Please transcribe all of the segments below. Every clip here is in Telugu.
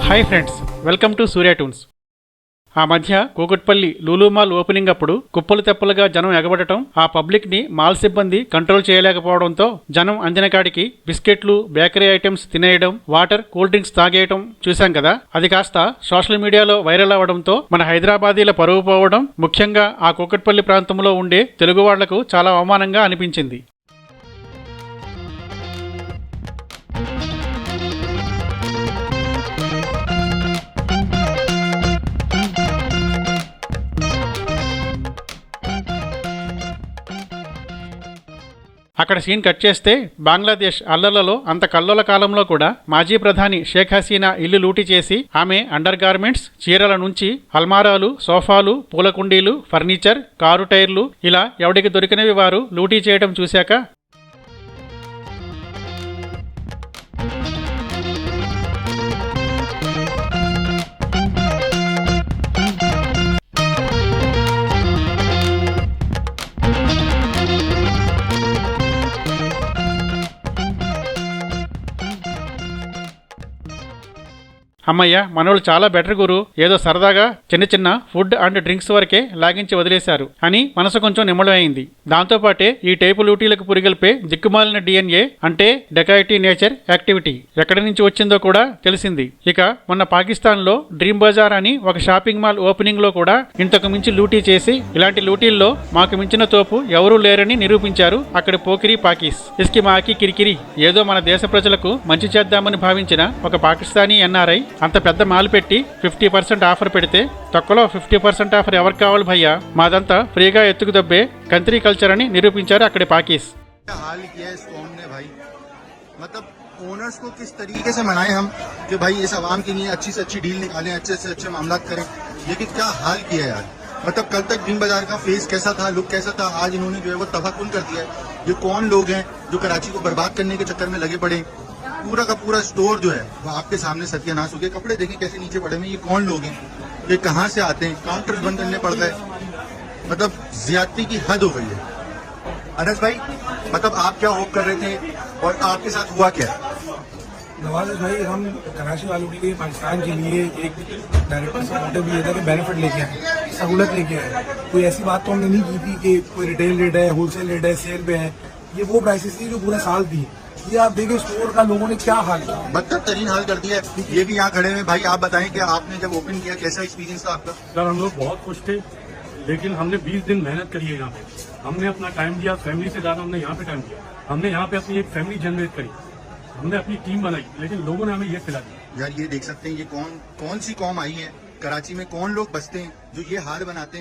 Hi friends welcome to Surya toons ఆ మధ్య కూకట్పల్లి లూలు మాల్ ఓపెనింగ్ అప్పుడు కుప్పలు తెప్పలుగా జనం ఎగబడటం ఆ పబ్లిక్ని మాల్ సిబ్బంది కంట్రోల్ చేయలేకపోవడంతో జనం అందిన కాడికి బిస్కెట్లు బేకరీ ఐటమ్స్ తినేయడం వాటర్ కూల్ డ్రింక్స్ తాగేయడం చూశాం కదా? అది కాస్త సోషల్ మీడియాలో వైరల్ అవడంతో మన హైదరాబాదీల పరువు పోవడం ముఖ్యంగా ఆ కూకట్పల్లి ప్రాంతంలో ఉండే తెలుగు వాళ్ళకు చాలా అవమానంగా అనిపించింది. అక్కడ సీన్ కట్ చేస్తే బంగ్లాదేశ్ అల్లలలో అంత కల్లోల కాలంలో కూడా మాజీ ప్రధాని షేక్ హసీనా ఇల్లు లూటీ చేసి ఆమె అండర్ గార్మెంట్స్ చీరల నుంచి అల్మారాలు సోఫాలు పూల కుండీలు ఫర్నిచర్ కారు టైర్లు ఇలా ఎవడికి దొరికినవి వారు లూటీ చేయడం చూశాక అమ్మయ్య మనోళ్ళు చాలా బెటర్ గురు. ఏదో సరదాగా చిన్న చిన్న ఫుడ్ అండ్ డ్రింక్స్ వరకే లాగించి వదిలేశారు. అని మనసు కొంచెం నిమ్మడమైంది దాంతోపాటే ఈ టైపు లూటీలకు పురిగల్పే దిక్కుమాలిన డిఎన్ఏ అంటే డెకాయిటీ నేచర్ యాక్టివిటీ ఎక్కడి నుంచి వచ్చిందో కూడా తెలిసింది. ఇక మొన్న పాకిస్తాన్లో డ్రీమ్ బజార్ అని ఒక షాపింగ్ మాల్ ఓపెనింగ్లో కూడా ఇంతకు మించి లూటీ చేసి ఇలాంటి లూటీల్లో మాకు మించిన తోపు ఎవరూ లేరని నిరూపించారు అక్కడి పోకిరి పాకీస్. ఇస్కి మాకి కిరికిరి. ఏదో మన దేశ ప్రజలకు మంచి చేద్దామని భావించిన ఒక పాకిస్తానీ ఎన్ఆర్ఐ అంత పెద్ద మాల్ పెట్టి ఫిఫ్టీ పర్సెంట్ ఆఫర్ పెడితే తొక్కలో ఫిఫ్టీ పర్సెంట్ ఆఫర్ ఎవరికి కావాలి భయ్యా మాదంతా ఫ్రీగా ఎత్తుకు దబ్బే కంట్రీ కల్చర్ అని నిరూపించారు అక్కడి పాకీస్ क्या हाल किया है इस कौम ने भाई मतलब ओनर्स को किस तरीके से मनाए हम कि भाई इस आवाम के लिए अच्छी से अच्छी डील निकालें अच्छे से अच्छे मामला करें लेकिन क्या हाल किया है यार मतलब कल तक ड्रीम बाजार का फेस कैसा था लुक कैसा था आज इन्होंने जो है वो तबाकुन कर दिया है ये कौन लोग हैं जो कराची को बर्बाद करने के चक्कर में लगे पड़े हैं? पूरा का पूरा स्टोर जो है, वो आपके सामने सत्यानाश हो गया। कपड़े देखें कैसे नीचे पड़े हुए हैं, ये कौन लोग हैं? ये कहाँ से आते हैं? काउंटर बंद करने पड़ गए। मतलब ज्यादती की हद हो गई है। अनस भाई मतलब आप क्या होप कर रहे थे और आपके साथ हुआ क्या? नवाज़ भाई, हम कराची वालों के लिए, पाकिस्तान के लिए एक डायरेक्टर से मोटिव ये था कि बेनिफिट लेके आए सहूलत लेके आए कोई ऐसी बात तो हमने नहीं की थी कि कोई रिटेल रेट है होलसेल रेट है सेल पे है। ये वो प्राइसेस थी जो पूरा साल थी। ये आप देखिए स्टोर का लोगों ने क्या हाल किया? बदतरीन हाल कर दिया है। ये भी यहाँ खड़े हुए भाई आप बताएँ कि आपने जब ओपन किया कैसा एक्सपीरियंस था आपका? सर हम लोग बहुत खुश थे लेकिन हमने 20 दिन मेहनत करी है यहाँ पे। हमने अपना टाइम दिया फैमिली से ज़्यादा हमने यहाँ पे टाइम दिया। हमने यहाँ पे अपनी एक फैमिली जनरेट करी। हमने अपनी टीम बनाई लेकिन लोगों ने हमें ये खिला दिया। यार ये देख सकते हैं ये कौन कौन सी कौम आई है? కరాచీ కౌన్ లోగ్ బస్తే హాల్ బనాతే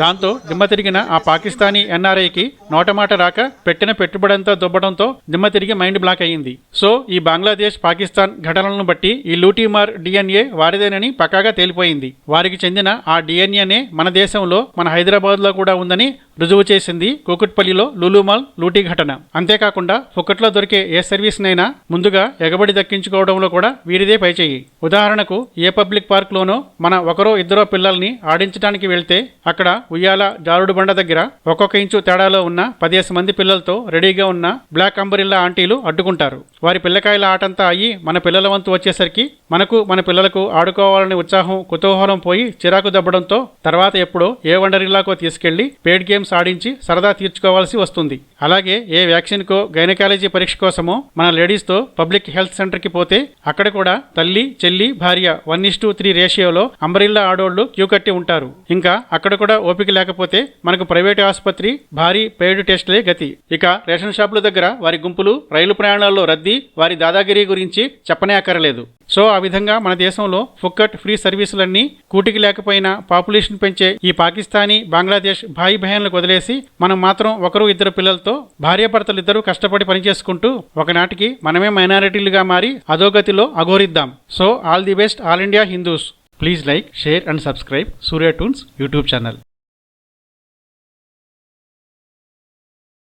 దాంతో దిమ్మ తిరిగిన ఆ పాకిస్తానీ ఎన్ఆర్ఐకి నోటమాట రాక పెట్టిన పెట్టుబడంతా దుబ్బడంతో దిమ్మ తిరిగి మైండ్ బ్లాక్ అయ్యింది. సో ఈ బంగ్లాదేశ్ పాకిస్తాన్ ఘటనలను బట్టి ఈ లూటీమార్ డిఎన్ఏ వారిదేనని పక్కాగా తేలిపోయింది. వారికి చెందిన ఆ డిఎన్ఏనే మన దేశంలో మన హైదరాబాద్లో కూడా ఉందని రుజువు చేసింది కూకట్పల్లిలో లూలుమాల్ లూటీ ఘటన. అంతేకాకుండా ఫుకట్లో దొరికే ఏ సర్వీస్నైనా ముందుగా ఎగబడి దక్కించుకోవడంలో కూడా వీరిదే పైచేయి. ఉదాహరణకు ఏ పబ్లిక్ పార్క్లోనో మన ఒకరో ఇద్దరో పిల్లల్ని ఆడించడానికి వెళ్తే అక్కడ ఉయ్యాల జారుడు బండ దగ్గర ఒక్కొక్క ఇంచు తేడాలో ఉన్న పదిహేను మంది పిల్లలతో రెడీగా ఉన్న బ్లాక్ అంబరిల్లా ఆంటీలు అడ్డుకుంటారు. వారి పిల్లకాయల ఆటంతా అయ్యి మన పిల్లల వంతు వచ్చేసరికి మనకు మన పిల్లలకు ఆడుకోవాలనే ఉత్సాహం కుతూహలం పోయి చిరాకు దబ్బడంతో తర్వాత ఎప్పుడో ఏ వండరిల్లాకో తీసుకెళ్ళి పేడ్ గేమ్స్ ఆడించి సరదా తీర్చుకోవాల్సి వస్తుంది. అలాగే ఏ వ్యాక్సిన్ కో గైనకాలజీ పరీక్ష కోసమో మన లేడీస్తో పబ్లిక్ హెల్త్ సెంటర్కి పోతే అక్కడ కూడా తల్లి చెల్లి భార్య వన్ ఇస్టు త్రీ రేషియోలో అంబరిల్లా ఆడోళ్ళు క్యూ కట్టి ఉంటారు. ఇంకా అక్కడ కూడా ఓపిక లేకపోతే మనకు ప్రైవేట్ ఆసుపత్రి భారీ పెయిడ్ టెస్టులే గతి. ఇక రేషన్ షాపుల దగ్గర వారి గుంపులు రైలు ప్రయాణాల్లో రద్దీ వారి దాదాగిరి గురించి చెప్పనే అక్కరలేదు సో ఆ విధంగా మన దేశంలో ఫుక్కట్ ఫ్రీ సర్వీసులన్నీ కూటికి లేకపోయినా పాపులేషన్ పెంచే ఈ పాకిస్తానీ బంగ్లాదేశ్ భాయి బహన్లకు వదిలేసి మనం మాత్రం ఒకరు ఇద్దరు పిల్లలతో భార్యాభర్తలు ఇద్దరు కష్టపడి పనిచేసుకుంటూ ఒకనాటికి మనమే మైనారిటీలుగా మారి అధోగతిలో అఘోరిద్దాం. So all the best all India Hindu. Please like, share and subscribe Surya Tunes YouTube channel.